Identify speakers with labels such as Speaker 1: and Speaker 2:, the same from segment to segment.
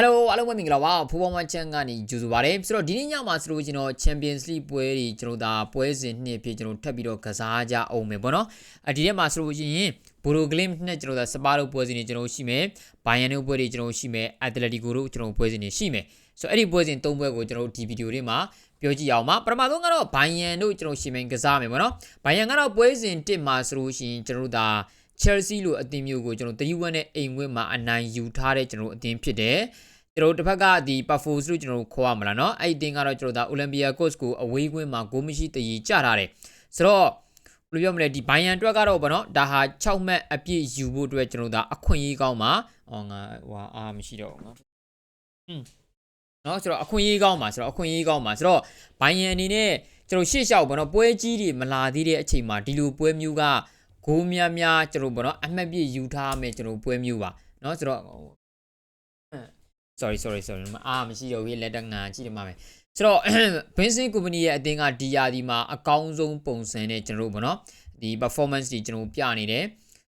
Speaker 1: Hello အားလုံးပဲမင်္ဂလာပါဖူဘောမချန်ကနေကြိုဆိုပါရစေဆိုတော့ဒီနေ့ညမှာဆိုလို့ကျွန်တော် Champions League ပွဲတွေကျွန်တော်ဒါပွဲစဉ်နှစ်ဖြစ်ကျွန်တော်ထပ်ပြီးတော့ကစားကြအောင်မယ်ပေါ့နော်အဒီထဲမှာဆိုလို့ရှိရင်ဘူရိုဂလင်းနဲ့ကျွန်တော်ဒါစပါတို့ပွဲစဉ်တွေကျွန်တော်ရှိမယ်ဘိုင်ယန်တို့ပွဲတွေကျွန်တော်ရှိမယ်အက်တလက်တီကိုတို့ကျွန်တော်ပွဲစဉ်တွေရှိမယ်ဆိုတော့အဲ့ဒီပွဲစဉ်၃ပွဲကိုကျွန်တော်ဒီဗီဒီယိုလေးမှာပြောကြည့်အောင်ပါပထမဆုံးကတော့ဘိုင်ယန်တို့ကျွန်တော်ရှိမယ်ကစားမယ်ပေါ့နော်ဘိုင်ယန်ကတော့ပွဲစဉ်1မှာဆိုလို့ရှိရင်ကျွန်တော်ဒါ Chelsea လိုအသင်းမျိုးကိုကျွန်တော်3-1နဲ့အိမ်ဝင်းမှာအနိုင်ယူထားတဲ့ကျွန်တော်အသင်းဖြစ်တယ်ကျွန်တော်တစ်ဖက်ကဒီ Pafos လို့ကျွန်တော်ခေါ်ရမလားเนาะအဲ့ဒီအသင်းကတော့ကျွန်တော်ဒါ Olympiacos ကိုအဝေးကွင်းမှာဂိုးမရှိတည်ကြထားတယ်ဆိုတော့ဘယ်လိုပြောမလဲဒီဘိုင်ယန်အတွက်ကတော့ဗောနော်ဒါဟာ6မှတ်အပြည့်ယူဖို့အတွက်ကျွန်တော်ဒါအခွင့်အရေးကောင်းပါအော်ငါဟိုအားမရှိတော့ဘူးเนาะอืมเนาะဆိုတော့အခွင့်အရေးကောင်းပါဆိုတော့အခွင့်အရေးကောင်းပါဆိုတော့ဘိုင်ယန်အနေနဲ့ကျွန်တော်ရှေ့လျှောက်ဗောနော်ပွဲကြီးတွေမလာသေးတဲ့အချိန်မှာဒီလိုပွဲမျိုးက ဂိုးများများကျွန်တော်ဗောနော်အမှတ်ပြည့်ယူထားမယ်ကျွန်တော်ပွဲမျိုးပါเนาะဆိုတော့ sorry sorry sorry မအားမရှိတော့ဘူးလက်တငါကြည့်တယ်မှာပဲဆိုတော့ Vincent Company ရဲ့အသင်းကဒီယာဒီမှာအကောင်းဆုံးပုံစံနဲ့ကျွန်တော်တို့ဗောနော်ဒီ performance တွေကျွန်တော်ပြနေတယ်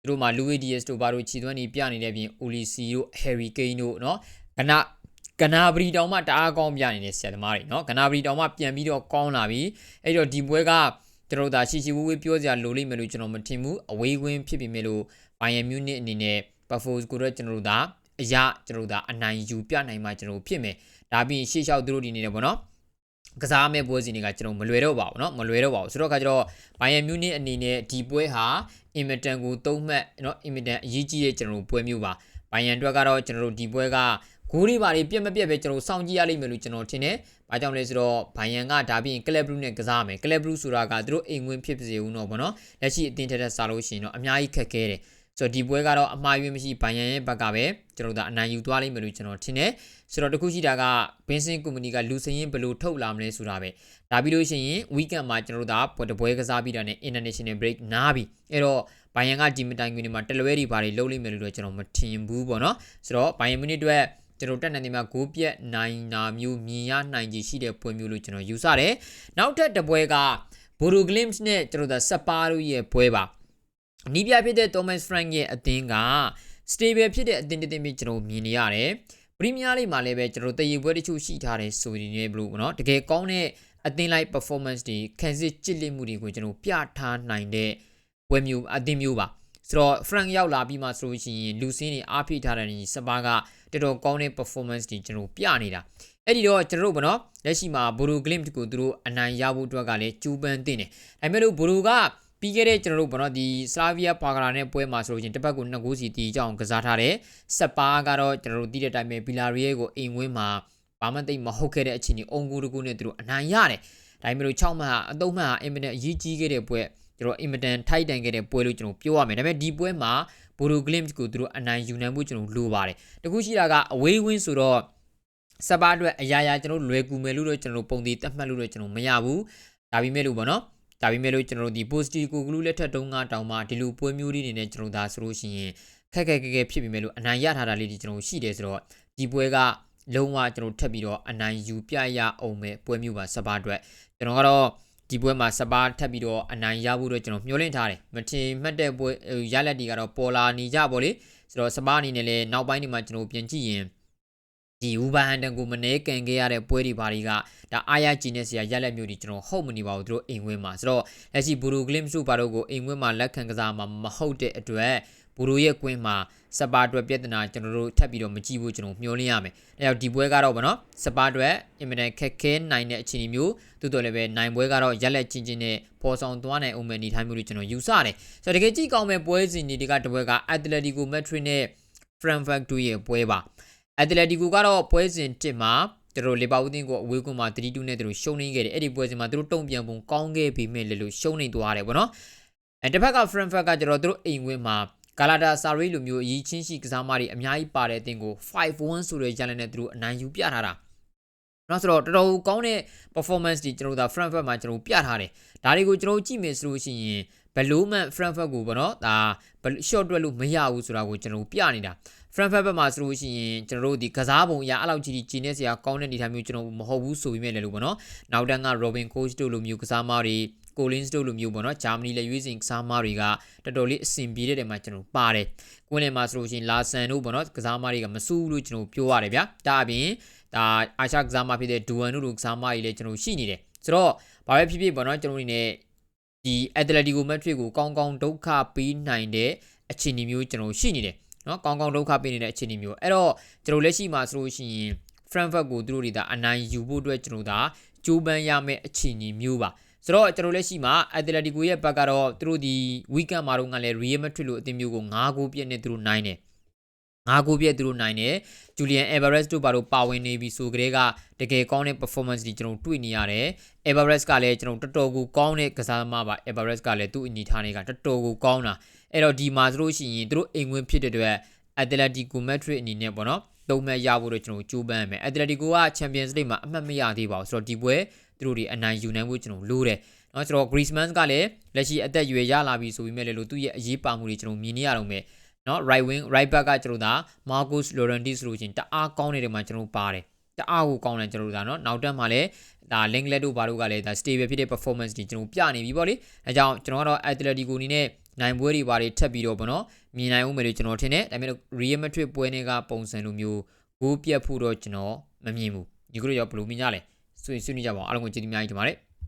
Speaker 1: သူတို့မှာ Louis Diaz တို့ဘာတို့ခြေသွမ်းတွေပြနေတဲ့အပြင် Olise တို့ Harry Kane တို့เนาะကနကနာဘရီတောင်မှတအားကောင်းပြနေတဲ့ဆရာသမားတွေเนาะကနာဘရီတောင်မှပြန်ပြီးတော့ကောင်းလာပြီအဲ့တော့ဒီပွဲက ကျွန်တော်တို့ဒါရှီရှီဝေးဝေးပြောစရာလိုလိမ့်မယ်လို့ကျွန်တော်မထင်ဘူးအဝေးကွင်းဖြစ်ပြီမဲ့လို့ Bayern Munich အနေနဲ့ performance ကိုတော့ကျွန်တော်တို့ဒါအရာကျွန်တော်တို့ဒါအနိုင်ယူပြနိုင်မှကျွန်တော်ဖြစ်မယ်ဒါပြီးရှေ့လျှောက်သူတို့ဒီနေတယ်ပေါ့နော်ကစားမဲ့ပွဲစဉ်တွေကကျွန်တော်မလွယ်တော့ပါဘူးเนาะမလွယ်တော့ပါဘူးဆိုတော့ခါကျတော့ဘိုင်ယန်မြူးနစ်အနေနဲ့ဒီပွဲဟာအင်မတန်ကိုသုံးမှတ်เนาะအင်မတန်အရေးကြီးတဲ့ကျွန်တော်တို့ပွဲမျိုးပါဘိုင်ယန်အတွက်ကတော့ကျွန်တော်တို့ဒီပွဲက ဂိုးတွေပါတွေပြက်မပြက်ပဲကျွန်တော်စောင့်ကြည့်ရလိမ့်မယ်လို့ကျွန်တော်ထင်တယ်။ဘာကြောင့်လဲဆိုတော့ဘိုင်ယန်ကဒါပြီးရင်ကလပ်ဘလူးနဲ့ကစားမယ်။ကလပ်ဘလူးဆိုတာကသူတို့အိမ်ဝင်ဖြစ်ပါစေဦးတော့ဗောနော်။လက်ရှိအတင်းထက်ထက်စားလို့ရှိရင်တော့အများကြီးခက်ခဲတယ်။ဆိုတော့ဒီပွဲကတော့အမှားယွင်းမရှိဘိုင်ယန်ရဲ့ဘက်ကပဲကျွန်တော်တို့အနိုင်ယူသွားလိမ့်မယ်လို့ကျွန်တော်ထင်တယ်ဆိုတော့တခုရှိတာကဘင်းစင်ကုမ္ပဏီကလူစရင်ဘယ်လိုထုတ်လာမလဲဆိုတာပဲဒါပြီးလို့ရှိရင် weekend မှာကျွန်တော်တို့ဒါပွဲတပွဲကစားပြီးတာနဲ့ international break နားပြီအဲ့တော့ဘိုင်ယန်ကဒီမတိုင်ကွင်းတွေမှာတလွဲတွေဘာတွေလုပ်လိမ့်မယ်လို့တော့ကျွန်တော်မထင်ဘူးပေါ့နော်ဆိုတော့ဘိုင်ယန်မီနစ်အတွက် ကျွန်တော်တက်နေတယ်မှာဂိုးပြက်နိုင်နာမျိုးမြင်ရနိုင်ကြီးရှိတဲ့ပွဲမျိုးလို့ကျွန်တော်ယူဆတယ်နောက်ထပ်တစ်ပွဲကဘိုဒိုဂလင်းစ်နဲ့ကျွန်တော်ဒါစပါတို့ရဲ့ပွဲပါနီးပြဖြစ်တဲ့ Thomas Frank ရဲ့အသင်းက stable ဖြစ်တဲ့အသင်းတစ်သင်းမျိုးကျွန်တော်မြင်နေရတယ်ပရီးမီးယားလိမှာလည်းပဲကျွန်တော်တည်ရပွဲတချို့ရှိထားတယ်ဆိုရင်လည်းဘလို့เนาะတကယ်ကောင်းတဲ့အသင်းလိုက် performance တွေခံစစ်ကြစ်လက်မှုတွေကိုကျွန်တော်ပြထားနိုင်တဲ့ပွဲမျိုးအသင်းမျိုးပါ ဆိုတော့ Frank ရောက်လာပြီးမှဆိုလို့ရှိရင်လူစင်းတွေအားဖိထားတဲ့ညီစပါးကတော်တော်ကောင်းတဲ့ performance တွေကျွန်တော်ပြနေတာအဲ့ဒီတော့ကျွန်တော်တို့ဗောနော်လက်ရှိမှာဘိုရိုဂလင်းကိုသူတို့အနိုင်ရဖို့အတွက်ကလည်းကျူးပန်းတင်တယ်ဒါပေမဲ့လို့ဘိုရိုကပြီးခဲ့တဲ့ကျွန်တော်တို့ဘောနော်ဒီစလာဗီးယားပါဂရာနဲ့ပွဲမှာဆိုလို့ချင်းတစ်ပတ်ကို2ဂိုးစီတီကြအောင်ကစားထားတယ်။ဆက်ပါကတော့ကျွန်တော်တို့တီးတဲ့အတိုင်းပဲဘီလာရီယဲကိုအိမ်ဝင်းမှာဘာမှသိမဟုတ်ခဲ့တဲ့အချိန်ကြီးအုံဂိုးတကူနဲ့သူတို့အနိုင်ရတယ်။ဒါပေမဲ့လို့6မှတ်ဟာအသုံးမှတ်ဟာအင်မတန်အရေးကြီးခဲ့တဲ့ပွဲ ကျွန်တော်အင်မတန်ထိုက်တန်ခဲ့တဲ့ပွဲလို့ကျွန်တော်ပြောရမယ်။ဒါပေမဲ့ဒီပွဲမှာဘိုရိုဂလင်းကိုသူတို့အနိုင်ယူနိုင်ဖို့ကျွန်တော်လိုပါတယ်။တခုရှိတာကအဝေးဝင်းဆိုတော့စပါအတွက်အရာရာကျွန်တော်လွယ်ကူမယ်လို့တော့ကျွန်တော်ပုံသေးတတ်မှတ်လို့တော့ကျွန်တော်မရဘူး။ဒါပေမဲ့လို့ပေါ့နော်။ဒါပေမဲ့လို့ကျွန်တော်တို့ဒီ positive ကိုကလူးလက်ထက်တုံးကတောင်မှဒီလိုပွဲမျိုးလေးတွေနဲ့ကျွန်တော်ဒါဆိုလို့ရှိရင်ခက်ခက်ခဲခဲဖြစ်ပြီမဲ့လို့အနိုင်ရထားတာလေးဒီကျွန်တော်ရှိတယ်ဆိုတော့ဒီပွဲကလုံးဝကျွန်တော်ထပ်ပြီးတော့အနိုင်ယူပြရအောင်မဲ့ပွဲမျိုးပါစပါအတွက်ကျွန်တော်ကတော့ ဒီပွဲမှာစပါထပ်ပြီးတော့အနိုင်ရဖို့တော့ကျွန်တော်မျှော်လင့်ထားတယ်မထင်မှတ်တဲ့ပွဲရလက်တွေကတော့ပေါ်လာနေကြပါလေဆိုတော့စပါအနေနဲ့လည်းနောက်ပိုင်းဒီမှာကျွန်တော်ပြန်ကြည့်ရင်ဒီဝူဘဟန်တန်ကိုမနေကန်ခဲ့ရတဲ့ပွဲတွေဘာတွေကဒါအားရကြည်နေစရာရက်လက်မျိုးတွေကျွန်တော်ဟုတ်မနေပါဘူးသူတို့အိမ်ဝင်းမှာဆိုတော့လက်ရှိဘူရူဂလင်းစုဘာတို့ကိုအိမ်ဝင်းမှာလက်ခံကစားမှာမဟုတ်တဲ့အတွက် ဘူရူရဲ့ကွင်းမှာစပါအတွက်ပြဿနာကျွန်တော်တို့ထပ်ပြီးတော့မကြည့်ဘူးကျွန်တော်မျှော်လင့်ရမယ်။အဲကြောင့်ဒီပွဲကတော့ဗောနော်စပါအတွက်အင်မတန်ခက်ခဲနိုင်တဲ့အခြေအနေမျိုးသို့တော်လည်းပဲနိုင်ပွဲကတော့ရက်လက်ချင်းချင်းနဲ့ပေါ်ဆောင်သွားနိုင်အောင်မဲ့အနေထိုင်မျိုးတွေကျွန်တော်ယူဆတယ်။ဆိုတော့တကယ်ကြည့်ကောင်းမဲ့ပွဲစဉ်တွေကတပွဲကအက်တလက်တီကိုမက်ထရီနဲ့ Frankfurt တို့ရဲ့ပွဲပါ။အက်တလက်တီကိုကတော့ပွဲစဉ်1မှာသူတို့လီဗာပူးတင်းကိုအဝေးကွင်းမှာ3-2နဲ့သူတို့ရှုံးနေခဲ့တယ်အဲ့ဒီပွဲစဉ်မှာသူတို့တုံ့ပြန်ပုံကောင်းခဲ့ပြီးမဲ့လေလို့ရှုံးနေသွားတယ်ဗောနော်အဲတစ်ဖက်က Frankfurt ကကျတော့သူတို့အိမ်ဝင်းမှာ ကာလာတာဆာရီလိုမျိုးအရေးချင်းရှိကစားမတွေအများကြီးပါတဲ့အသင်းကို5-1ဆိုတဲ့ရလနဲ့သူတို့အနိုင်ယူပြထားတာနော်ဆိုတော့တော်တော်ကောင်းတဲ့ performance တွေကျွန်တော်တို့ဒါ Frankfurt မှာကျွန်တော်ပြထားတယ်ဒါတွေကိုကျွန်တော်ကြည့်မယ်ဆိုလို့ရှိရင်ဘယ်လို့မှ Frankfurt ကိုပေါ့နော်ဒါ short တွက်လို့မရဘူးဆိုတာကိုကျွန်တော်ပြနေတာ Frankfurt ဘက်မှာဆိုလို့ရှိရင်ကျွန်တော်တို့ဒီကစားပုံအရအဲ့လောက်ကြီးကြီးနေစရာကောင်းတဲ့အနေအထားမျိုးကျွန်တော်မဟုတ်ဘူးဆိုပြီးမြဲလေလို့ပေါ့နော်နောက်တန်းက Robin Coach တို့လိုမျိုးကစားမတွေ ကိုလင်းစ်တို့လိုမျိုးပေါ့နော်ဂျာမနီလက်ရွေးစင်ကစားသမားတွေကတော်တော်လေးအဆင်ပြေတဲ့တဲမှာကျွန်တော်ပါတယ်ကွင်းလယ်မှာဆိုလို့ရှိရင်လာဆန်တို့ပေါ့နော်ကစားသမားတွေကမစူးလို့ကျွန်တော်ပြောရတယ်ဗျာဒါအပြင်ဒါအာရှကစားသမားဖြစ်တဲ့ဒူဝန်တို့လိုကစားသမားတွေလည်းကျွန်တော်ရှိနေတယ်ဆိုတော့ဘာပဲဖြစ်ဖြစ်ပေါ့နော်ကျွန်တော်အနေနဲ့ဒီအက်တလက်တီကိုမက်ထရစ်ကိုကောင်းကောင်းဒုက္ခပေးနိုင်တဲ့အခြေအနေမျိုးကျွန်တော်ရှိနေတယ်နော်ကောင်းကောင်းဒုက္ခပေးနေတဲ့အခြေအနေမျိုးအဲ့တော့ကျွန်တော်လက်ရှိမှာဆိုလို့ရှိရင် Frankfurt ကိုသူတို့တွေဒါအနိုင်ယူဖို့အတွက်ကျွန်တော်ဒါကြိုးပမ်းရမယ့်အခြေအနေမျိုးပါ ဆိုတော့ကျွန်တော်လက်ရှိမှာ Atletico ရဲ့ဘက်ကတော့သူတို့ဒီ weekend မှာတော့ငါလည်း Real Madrid လို့အသင်းမျိုးကို9ဂိုးပြည့်နဲ့သူတို့နိုင်တယ်9ဂိုးပြည့်သူတို့နိုင်တယ် Julian Alvarez တို့ဘာလို့ပါဝင်နေပြီဆိုကြတဲ့ကတကယ်ကောင်းတဲ့ performance တွေကျွန်တော်တွေ့နေရတယ် Alvarez ကလည်းကျွန်တော်တော်တော်ကိုကောင်းတဲ့ကစားသမားပါ Alvarez ကလည်းသူ့အနေထားတွေကတော်တော်ကိုကောင်းတာအဲ့တော့ဒီမှာဆိုလို့ရှိရင်သူတို့အိမ်ဝင်ဖြစ်တဲ့အတွက် Atletico Madrid အနေနဲ့ပေါ့နော်သုံးမှတ်ရဖို့တော့ကျွန်တော်ကြိုးပမ်းရမယ် Atletico က Champions League မှာအမှတ်မရသေးပါဘူးဆိုတော့ဒီပွဲ သူတို့တွေအနိုင်ယူနိုင်ဖို့ကျွန်တော်လိုတယ်เนาะကျွန်တော် Griezmann ကလည်းလက်ရှိအသက်အရွယ်ရလာပြီဆိုပေမဲ့လည်းလို့သူ့ရဲ့အရေးပါမှုတွေကျွန်တော်မြင်နေရတော့မယ်เนาะ right wing right back ကကျွန်တော်ဒါ Marcus Llorente ဆိုလို့ချင်းတအားကောင်းနေတဲ့မှာကျွန်တော်ပါတယ်တအားကိုကောင်းတယ်ကျွန်တော်တို့ဒါเนาะနောက်တက်မှာလည်းဒါ Lenglet တို့ဘာတို့ကလည်းဒါ stable ဖြစ်တဲ့ performance တွေကျွန်တော်ပြနေပြီပေါ့လေအဲကြောင့်ကျွန်တော်ကတော့ Atletico အနေနဲ့နိုင်ပွဲတွေဘာတွေထပ်ပြီးတော့ပေါ့နော်မြင်နိုင်ဦးမယ်လို့ကျွန်တော်ထင်တယ်ဒါပေမဲ့ Real Madrid ပွဲတွေကပုံစံလိုမျိုးဂိုးပြတ်ဖို့တော့ကျွန်တော်မမြင်ဘူးညီကတို့ရောဘယ်လိုမြင်ကြလဲ ဆွေးဆွေးနွေးကြပါအောင်အားလုံးကိုကျေးဇူးများကြီးတင်ပါတယ်